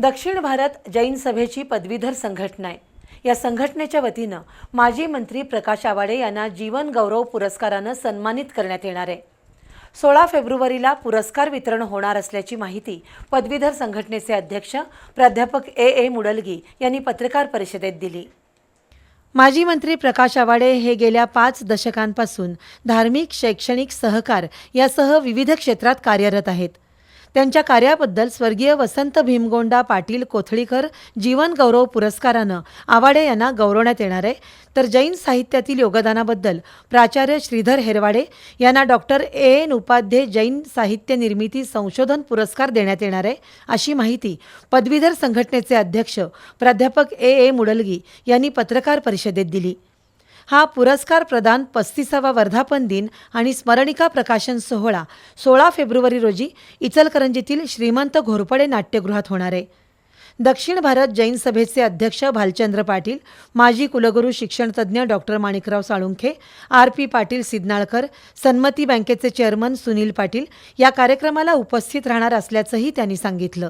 दक्षिण भारत जैन सभेची पदवीधर संघटना आहे. या संघटनेच्या वतीनं माजी मंत्री प्रकाश आवाडे यांना जीवन गौरव पुरस्कारानं सन्मानित करण्यात येणार आहे. सोळा फेब्रुवारीला पुरस्कार वितरण होणार असल्याची माहिती पदवीधर संघटनेचे अध्यक्ष प्राध्यापक ए. ए. मुडलगी यांनी पत्रकार परिषदेत दिली. माजी मंत्री प्रकाश आवाडे हे गेल्या पाच दशकांपासून धार्मिक शैक्षणिक सहकार यासह विविध क्षेत्रात कार्यरत आहेत. त्यांच्या कार्याबद्दल स्वर्गीय वसंत भीमगोंडा पाटील कोथळीकर जीवन गौरव पुरस्कारानं आवाडे यांना गौरवण्यात येणार आहे. तर जैन साहित्यातील योगदानाबद्दल प्राचार्य श्रीधर हेरवाडे यांना doctor A. N. Upadhye Jain साहित्य निर्मिती संशोधन पुरस्कार देण्यात येणार आहे अशी माहिती पदवीधर संघटनेचे अध्यक्ष प्राध्यापक ए. ए. मुडलगी यांनी पत्रकार परिषदेत दिली. हा पुरस्कार प्रदान पस्तीसावा वर्धापन दिन आणि स्मरणिका प्रकाशन सोहळा सोळा फेब्रुवारी रोजी इचलकरंजीतील श्रीमंत घोरपडे नाट्यगृहात होणार आहे. दक्षिण भारत जैन सभेचे अध्यक्ष भालचंद्र पाटील माजी कुलगुरू शिक्षणतज्ज्ञ doctor Manikrao Salunkhe R P Patil Sidnalkar Sanmati बँकेचे चेअरमन सुनील पाटील या कार्यक्रमाला उपस्थित राहणार असल्याचंही त्यांनी सांगितलं.